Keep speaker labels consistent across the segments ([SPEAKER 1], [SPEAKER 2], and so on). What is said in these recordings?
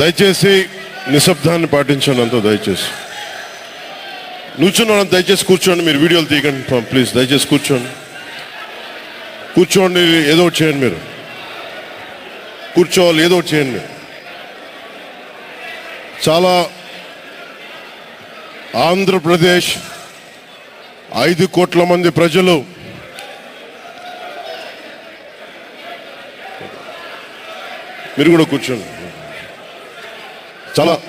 [SPEAKER 1] దయచేసి నిశ్శబ్దాన్ని పాటించండి అంతా దయచేసి. నుంచున్నాను దయచేసి కూర్చోండి మీరు వీడియోలు తీయకండి ప్లీజ్ దయచేసి కూర్చోండి. కూర్చోండి ఏదో ఒకటి చేయండి మీరు. కూర్చోవాలి ఏదో చేయండి మీరు. చాలా ఆంధ్రప్రదేశ్ ఐదు కోట్ల మంది ప్రజలు మీరు కూడా కూర్చోండి. చాలా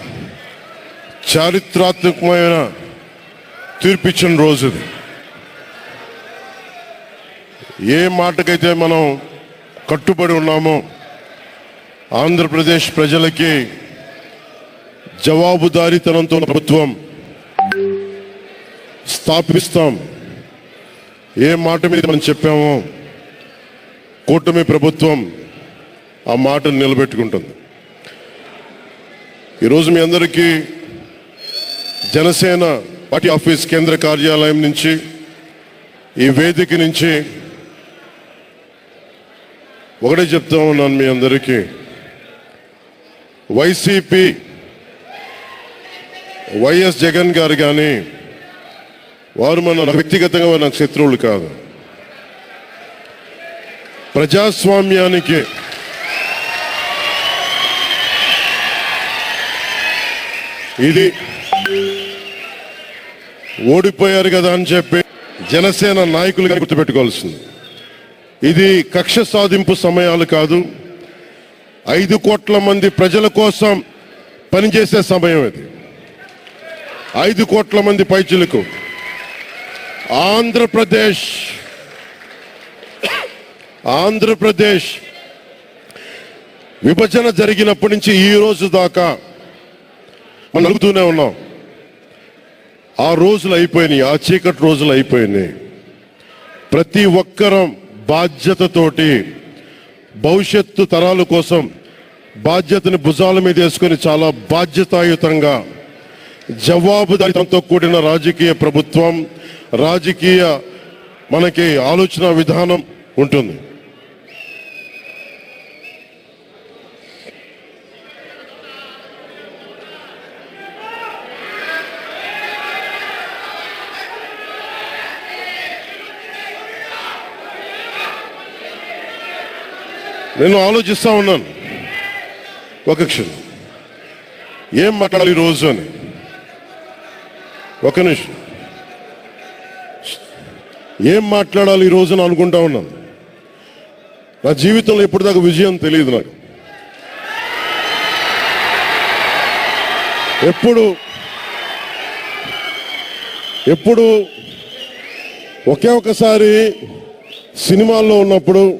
[SPEAKER 1] చారిత్రాత్మకమైన తీర్పిచ్చిన రోజు ఇది. ఏ మాటకైతే మనం కట్టుబడి ఉన్నామో ఆంధ్రప్రదేశ్ ప్రజలకి జవాబుదారీతనంతో ప్రభుత్వం స్థాపిస్తాం. ఏ మాట మీద మనం చెప్పామో కూటమి ప్రభుత్వం ఆ మాటను నిలబెట్టుకుంటుంది. ఈరోజు మీ అందరికీ జనసేన పార్టీ ఆఫీస్ కేంద్ర కార్యాలయం నుంచి ఈ వేదిక నుంచి ఒకటే చెప్తా ఉన్నాను మీ అందరికీ. వైసీపీ వైఎస్ జగన్ గారు కానీ వారు మన వ్యక్తిగతంగా వారు నాకు శత్రువులు కాదు. ప్రజాస్వామ్యానికి ఇది ఓడిపోయారు కదా అని చెప్పి జనసేన నాయకులుగా గుర్తుపెట్టుకోవాల్సింది. ఇది కక్ష సాధింపు సమయాలు కాదు. ఐదు కోట్ల మంది ప్రజల కోసం పనిచేసే సమయం ఇది. ఐదు కోట్ల మంది పైచులకు ఆంధ్రప్రదేశ్ ఆంధ్రప్రదేశ్ విభజన జరిగినప్పటి నుంచి ఈ రోజు దాకా మనం అడుగుతూనే ఉన్నాం. ఆ రోజులు అయిపోయినాయి ఆ చీకటి రోజులు అయిపోయినాయి. ప్రతి ఒక్కరం బాధ్యతతోటి భవిష్యత్తు తరాల కోసం బాధ్యతని భుజాల మీద వేసుకొని చాలా బాధ్యతాయుతంగా జవాబుదారితంతో కూడిన రాజకీయ ప్రభుత్వం రాజకీయ మనకి ఆలోచన విధానం ఉంటుంది. నేను ఆలోచిస్తా ఉన్నాను. ఒక క్షణం. ఏం మాట్లాడాలి ఈ రోజు అని? ఒక నిమిషం. ఏం మాట్లాడాలి ఈ రోజున అనుకుంటా ఉన్నాను. నా జీవితంలో ఎప్పటిదాకా విజయం తెలియదు నాకు. ఎప్పుడు ఎప్పుడు ఒకే ఒకసారి సినిమాల్లో ఉన్నప్పుడు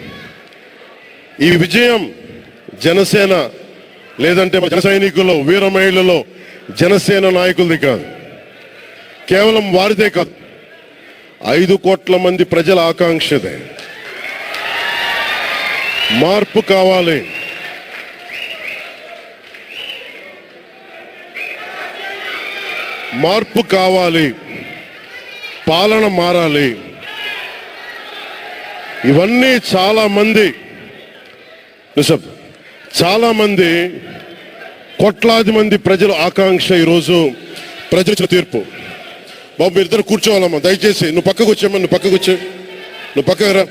[SPEAKER 1] ఈ విజయం జనసేన లేదంటే జన సైనికుల్లో వీర మహిళల్లో జనసేన నాయకులది కాదు. కేవలం వారిదే కాదు. ఐదు కోట్ల మంది ప్రజల ఆకాంక్షదే. మార్పు కావాలి. మార్పు కావాలి. పాలన మారాలి. ఇవన్నీ చాలా మంది నిజం. చాలామంది కోట్లాది మంది ప్రజల ఆకాంక్ష ఈరోజు ప్రజల ఇచ్చిన తీర్పు. బాబు మీరు ఇద్దరు కూర్చోవాలమ్మా దయచేసి. నువ్వు పక్కకు వచ్చామ్మా నువ్వు పక్కకు వచ్చే. నువ్వు పక్కకు రా.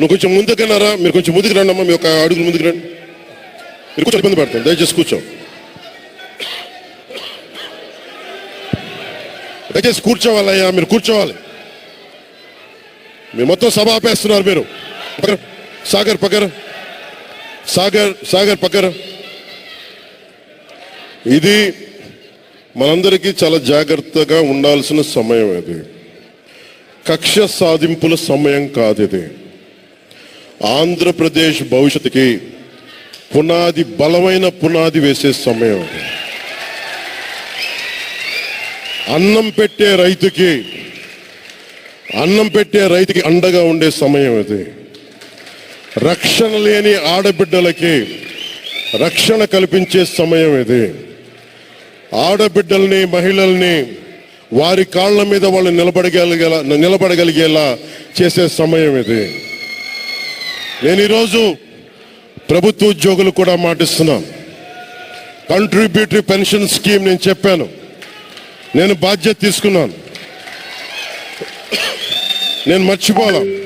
[SPEAKER 1] నువ్వు కొంచెం ముందుకన్నారా మీరు కొంచెం ముందుకు రండి అమ్మా మీ ఒక అడుగులు ముందుకు రండి. మీరు కొంచెం ఇబ్బంది పడతాం దయచేసి కూర్చో. దయచేసి కూర్చోవాలయ్యా మీరు కూర్చోవాలి. మీరు మొత్తం సభ ఆపేస్తున్నారు మీరు. పక్కన సాగర్ పకర్. సాగర్ సాగర్ పకర్. ఇది మనందరికీ చాలా జాగ్రత్తగా ఉండాల్సిన సమయం ఇది. కక్ష సాధింపుల సమయం కాదు ఇది. ఆంధ్రప్రదేశ్ భవిష్యత్తుకి పునాది బలమైన పునాది వేసే సమయం ఇది. అన్నం పెట్టే రైతుకి అన్నం పెట్టే రైతుకి అండగా ఉండే సమయం ఇది. రక్షణ లేని ఆడబిడ్డలకి రక్షణ కల్పించే సమయం ఇది. ఆడబిడ్డల్ని మహిళల్ని వారి కాళ్ళ మీద వాళ్ళు నిలబడగలిగేలా నిలబడగలిగేలా చేసే సమయం ఇది. నేను ఈరోజు ప్రభుత్వ ఉద్యోగులు కూడా మాటిస్తున్నాను కంట్రిబ్యూటరీ పెన్షన్ స్కీమ్ నేను చెప్పాను. నేను బాధ్యత తీసుకున్నాను. నేను మర్చిపోలేను.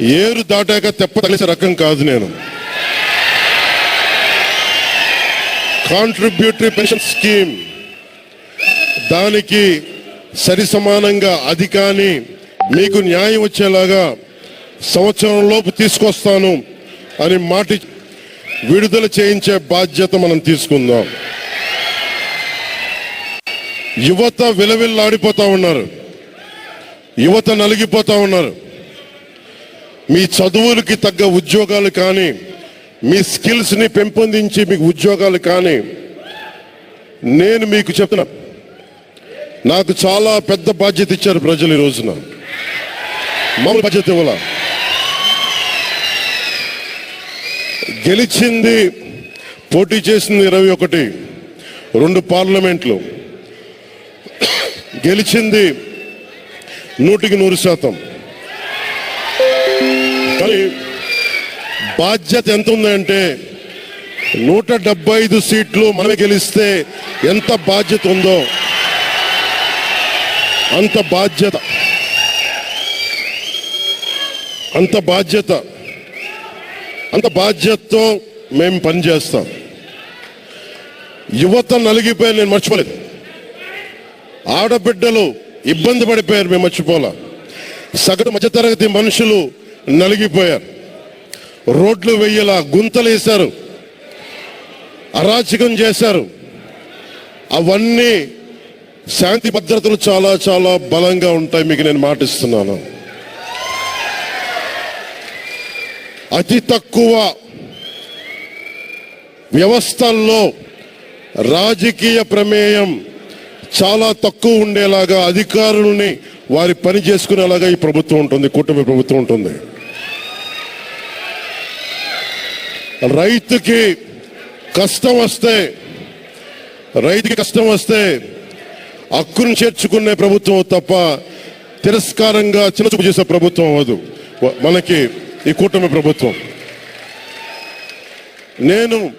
[SPEAKER 1] ఏరు దాటాక తెప్ప తగిలిసే రకం కాదు నేను. కాంట్రిబ్యూటరీ పెన్షన్ స్కీమ్ దానికి సరి సమానంగా అది కానీ మీకు న్యాయం వచ్చేలాగా సంవత్సరంలోపు తీసుకొస్తాను అని మాట విడుదల చేయించే బాధ్యత మనం తీసుకుందాం. యువత విలవిల్లాడిపోతా ఉన్నారు. యువత నలిగిపోతా ఉన్నారు. మీ చదువులకి తగ్గ ఉద్యోగాలు కానీ మీ స్కిల్స్ని పెంపొందించి మీకు ఉద్యోగాలు కానీ నేను మీకు చెప్తున్నా నాకు చాలా పెద్ద బాధ్యత ఇచ్చారు ప్రజలు ఈ రోజున. మామూలు బాధ్యత ఇవ్వాల? గెలిచింది పోటీ చేసింది ఇరవై ఒకటి రెండు పార్లమెంట్లు. గెలిచింది నూటికి నూరు శాతం. బాధ్యత ఎంత ఉందంటే నూట డెబ్బై ఐదు సీట్లు మనం గెలిస్తే ఎంత బాధ్యత ఉందో. అంత బాధ్యత. అంత బాధ్యత. అంత బాధ్యతతో మేము పనిచేస్తాం యువత నలిగిపోయి నేను మర్చిపోలేదు. ఆడబిడ్డలు ఇబ్బంది పడిపోయారు మేము మర్చిపోలా. సగటు మధ్యతరగతి మనుషులు నలిగిపోయారు. రోడ్లు వెయ్యేలా గుంతలు వేశారు అరాచకం చేశారు. అవన్నీ శాంతి భద్రతలు చాలా చాలా బలంగా ఉంటాయి మీకు నేను మాటిస్తున్నాను. అతి తక్కువ వ్యవస్థల్లో రాజకీయ ప్రమేయం చాలా తక్కువ ఉండేలాగా అధికారులని వారి పని చేసుకునేలాగా ఈ ప్రభుత్వం ఉంటుంది కూటమి ప్రభుత్వం ఉంటుంది. రైతుకి కష్టం వస్తే రైతుకి కష్టం వస్తే హక్కును చేర్చుకునే ప్రభుత్వం తప్ప తిరస్కారంగా చిన్నచూపు చేసే ప్రభుత్వం అవ్వదు. మనకి ఈ కూటమి ప్రభుత్వం. నేను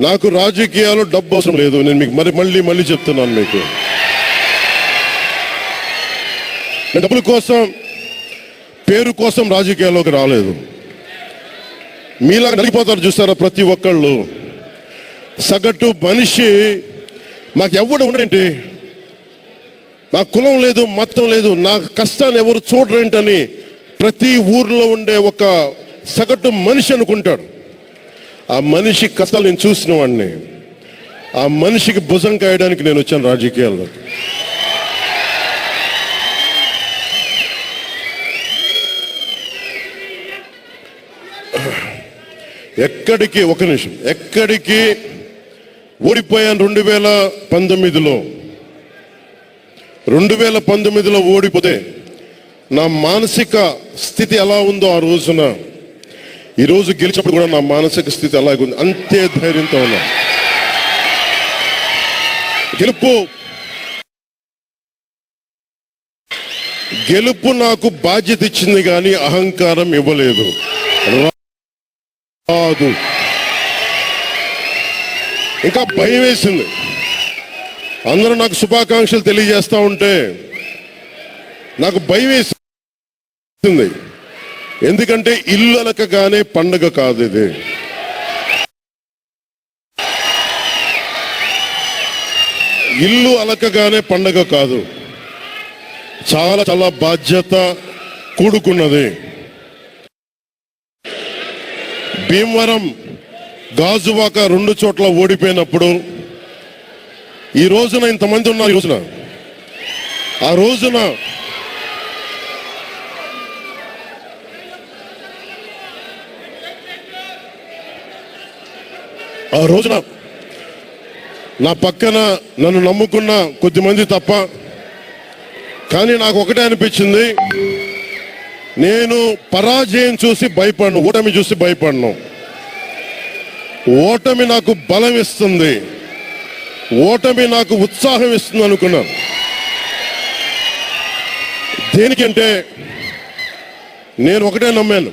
[SPEAKER 1] నాకు రాజకీయాలు డబ్బు అవసరం లేదు. నేను మీకు మరి మళ్ళీ మళ్ళీ చెప్తున్నాను మీకు. డబ్బుల కోసం పేరు కోసం రాజకీయాల్లోకి రాలేదు. మీలా నలిగిపోతారు చూస్తారా ప్రతి ఒక్కళ్ళు? సగటు మనిషి మాకు ఎవడు ఉండేంటి నా కులం లేదు మతం లేదు నా కష్టాన్ని ఎవరు చూడరేంటని ప్రతి ఊర్లో ఉండే ఒక సగటు మనిషి అనుకుంటాడు. ఆ మనిషి కష్టాలు నేను చూసిన వాడిని. ఆ మనిషికి భుజం కాయడానికి నేను వచ్చాను రాజకీయాల్లో. ఎక్కడికి ఒక నిమిషం. ఎక్కడికి ఓడిపోయాను రెండు వేల పంతొమ్మిదిలో. రెండు వేల పంతొమ్మిదిలో ఓడిపోతే నా మానసిక స్థితి ఎలా ఉందో ఆ రోజున ఈరోజు గెలిచినప్పుడు కూడా నా మానసిక స్థితి అలాగే ఉంది. అంతే ధైర్యంతో ఉన్నా. గెలుపు. గెలుపు నాకు బాధ్యత ఇచ్చింది కానీ అహంకారం ఇవ్వలేదు. కాదు. ఇంకా భయం వేసింది. అందరూ నాకు శుభాకాంక్షలు తెలియజేస్తూ ఉంటే నాకు భయం వేసింది. ఎందుకంటే ఇల్లు అలకగానే పండగ కాదు ఇది. ఇల్లు అలకగానే పండగ కాదు. చాలా చాలా బాధ్యత కూడుకున్నది. భీమవరం గాజువాక రెండు చోట్ల ఓడిపోయినప్పుడు ఈ రోజున ఇంతమంది ఉన్నారు. ఈ రోజున. ఆ రోజున ఆ రోజున నా పక్కన నన్ను నమ్ముకున్న కొద్దిమంది తప్ప కానీ నాకు ఒకటే అనిపించింది. నేను పరాజయం చూసి భయపడను ఓటమి చూసి భయపడను. ఓటమి నాకు బలం ఇస్తుంది. ఓటమి నాకు ఉత్సాహం ఇస్తుంది అనుకున్నాను. దేనికంటే నేను ఒకటే నమ్మాను.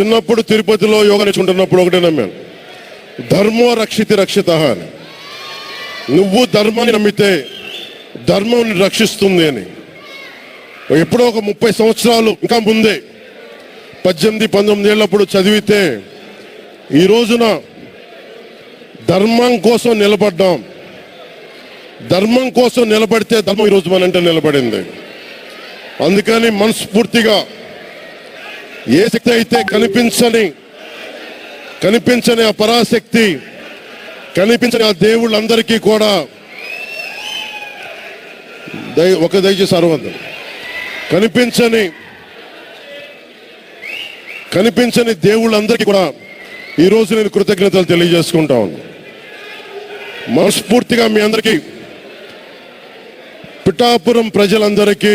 [SPEAKER 1] చిన్నప్పుడు తిరుపతిలో యోగా నేర్చుకుంటున్నప్పుడు ఒకటే నమ్మాను. ధర్మో రక్షితి రక్షిత అని. నువ్వు ధర్మాన్ని నమ్మితే ధర్మం రక్షిస్తుంది అని. ఎప్పుడో ఒక ముప్పై సంవత్సరాలు ఇంకా ముందే పద్దెనిమిది పంతొమ్మిది ఏళ్ళప్పుడు చదివితే ఈ రోజున ధర్మం కోసం నిలబడ్డాం. ధర్మం కోసం నిలబడితే ధర్మం ఈరోజు మనంటే నిలబడింది. అందుకని మనస్ఫూర్తిగా ఏ శక్తి అయితే కనిపించని కనిపించని ఆ పరాశక్తి కనిపించని ఆ దేవుళ్ళందరికీ కూడా దయ ఒక దయచేసి అరవద్దు కనిపించని కనిపించని దేవుళ్ళందరికీ కూడా ఈరోజు నేను కృతజ్ఞతలు తెలియజేసుకుంటా ఉన్నాను మనస్ఫూర్తిగా మీ అందరికీ పిఠాపురం ప్రజలందరికీ